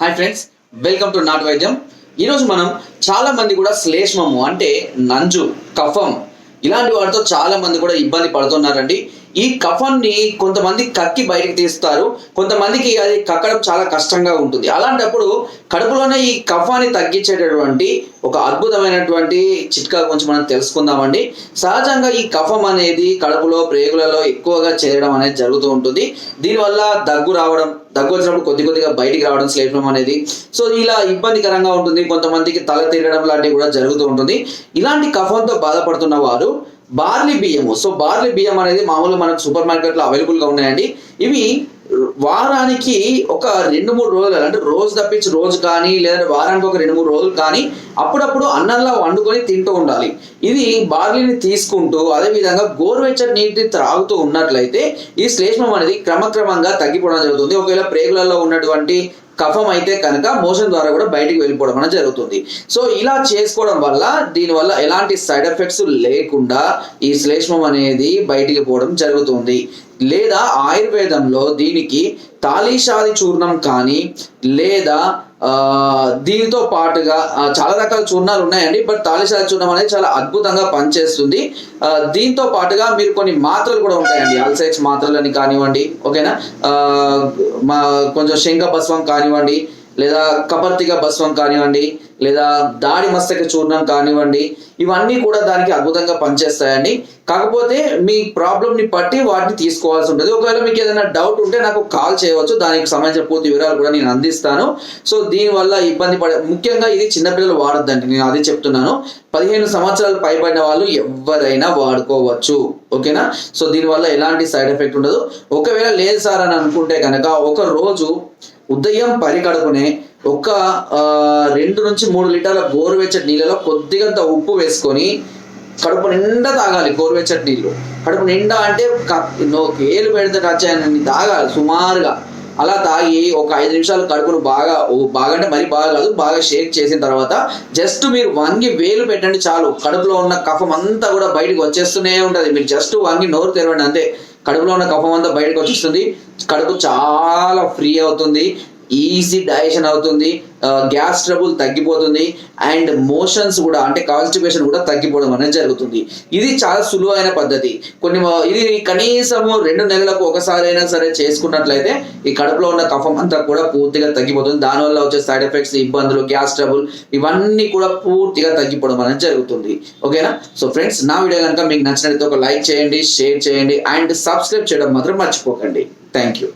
Hi friends welcome to నాట్ వైద్యం ఈరోజు మనం చాలా మంది కూడా శ్లేష్మము అంటే నంజు కఫం ఇలాంటి వాటితో చాలా మంది కూడా ఇబ్బంది పడుతున్నారండి. ఈ కఫాన్ని కొంతమంది కక్కి బయటకు తీస్తారు. కొంతమందికి అది కక్కడం చాలా కష్టంగా ఉంటుంది. అలాంటప్పుడు కడుపులోనే ఈ కఫాన్ని తగ్గించేటటువంటి ఒక అద్భుతమైనటువంటి చిట్కా గురించి మనం తెలుసుకుందామండి. సహజంగా ఈ కఫం అనేది కడుపులో ప్రేగులలో ఎక్కువగా చేరడం అనేది జరుగుతూ ఉంటుంది. దీనివల్ల దగ్గు రావడం దగ్గు వచ్చినప్పుడు కొద్ది కొద్దిగా బయటికి రావడం శ్లేష్మం అనేది. సో ఇలా ఇబ్బందికరంగా ఉంటుంది. కొంతమందికి తల తిరగడం లాంటివి కూడా జరుగుతూ ఉంటుంది. ఇలాంటి కఫంతో బాధపడుతున్న వారు బార్లీ బియ్యము. సో బార్లీ బియ్యం అనేది మామూలు మనకు సూపర్ మార్కెట్లో అవైలబుల్గా ఉన్నాయండి. ఇవి వారానికి ఒక రెండు మూడు రోజులు అంటే రోజు తప్పించి రోజు కానీ లేదంటే వారానికి ఒక రెండు మూడు రోజులు కానీ అప్పుడప్పుడు అన్నంలా వండుకొని తింటూ ఉండాలి. ఇది బార్లీని తీసుకుంటూ అదేవిధంగా గోరువెచ్చటి నీటిని త్రాగుతూ ఉన్నట్లయితే ఈ శ్లేష్మం అనేది క్రమక్రమంగా తగ్గిపోవడం జరుగుతుంది. ఒకవేళ ప్రేగులలో ఉన్నటువంటి కఫం అయితే కనుక మోషన్ ద్వారా కూడా బయటికి వెళ్ళిపోవడం అనేది జరుగుతుంది. సో ఇలా చేసుకోవడం వల్ల దీనివల్ల ఎలాంటి సైడ్ ఎఫెక్ట్స్ లేకుండా ఈ శ్లేష్మం అనేది బయటికి పోవడం జరుగుతుంది. లేదా ఆయుర్వేదంలో దీనికి తాలీషాది చూర్ణం కానీ లేదా దీనితో పాటుగా చాలా రకాల చూర్ణాలు ఉన్నాయండి. బట్ తాలిసాల చూర్ణం అనేది చాలా అద్భుతంగా పనిచేస్తుంది. దీంతో పాటుగా మీరు కొన్ని మాత్రలు కూడా ఉంటాయండి. అల్సైక్స్ మాత్రలని కానివ్వండి ఓకేనా? మా కొంచెం శంఖ భస్వం కానివ్వండి లేదా కపర్తిక భస్వం కానివ్వండి లేదా దాడి మస్తక చూర్ణం కానివ్వండి ఇవన్నీ కూడా దానికి అద్భుతంగా పనిచేస్తాయండి. కాకపోతే మీ ప్రాబ్లమ్ని బట్టి వాటిని తీసుకోవాల్సి ఉంటుంది. ఒకవేళ మీకు ఏదైనా డౌట్ ఉంటే నాకు కాల్ చేయవచ్చు. దానికి సంబంధించిన పూర్తి వివరాలు కూడా నేను అందిస్తాను. సో దీనివల్ల ఇబ్బంది పడే ముఖ్యంగా ఇది చిన్నపిల్లలు వాడద్దండి. నేను అదే చెప్తున్నాను. పదిహేను సంవత్సరాలు పైబడిన వాళ్ళు ఎవరైనా వాడుకోవచ్చు. ఓకేనా? సో దీనివల్ల ఎలాంటి సైడ్ ఎఫెక్ట్ ఉండదు. ఒకవేళ లేదు సార్ అని అనుకుంటే కనుక ఒక రోజు ఉదయం పరికడుపునే ఒక రెండు నుంచి మూడు లీటర్ల గోరువెచ్చటి నీళ్ళలో కొద్దిగంత ఉప్పు వేసుకొని కడుపు నిండా తాగాలి గోరువెచ్చటి నీళ్ళు. కడుపు నిండా అంటే ఏలు పెడితే వచ్చాయని తాగాలి సుమారుగా. అలా తాగి ఒక ఐదు నిమిషాలు కడుపును బాగా బాగా అంటే మరి బాగా కాదు బాగా షేక్ చేసిన తర్వాత జస్ట్ మీరు వంగి వేలు పెట్టండి చాలు. కడుపులో ఉన్న కఫం అంతా కూడా బయటకు వచ్చేస్తూనే ఉంటుంది. మీరు జస్ట్ వంగి నోరు తెరవండి అంతే. కడుపులో ఉన్న కఫం అంతా బయటకు వచ్చేస్తుంది. కడుపు చాలా ఫ్రీ అవుతుంది. ఈజీ డైజెషన్ అవుతుంది గ్యాస్ ట్రబుల్ తగ్గిపోతుంది అండ్ మోషన్స్ కూడా అంటే కాన్స్టిపేషన్ కూడా తగ్గిపోవడం అనేది జరుగుతుంది. ఇది చాలా సులువైన పద్ధతి. కొన్ని ఇది కనీసము రెండు నెలలకు ఒకసారి అయినా సరే చేసుకున్నట్లయితే ఈ కడుపులో ఉన్న కఫం అంతా కూడా పూర్తిగా తగ్గిపోతుంది. దానివల్ల వచ్చే సైడ్ ఎఫెక్ట్స్ ఇబ్బందులు గ్యాస్ ట్రబుల్ ఇవన్నీ కూడా పూర్తిగా తగ్గిపోవడం అనేది జరుగుతుంది. ఓకేనా సో ఫ్రెండ్స్ నా వీడియో కనుక మీకు నచ్చినట్లయితే ఒక లైక్ చేయండి షేర్ చేయండి అండ్ సబ్స్క్రైబ్ చేయడం మాత్రం మర్చిపోకండి. Thank you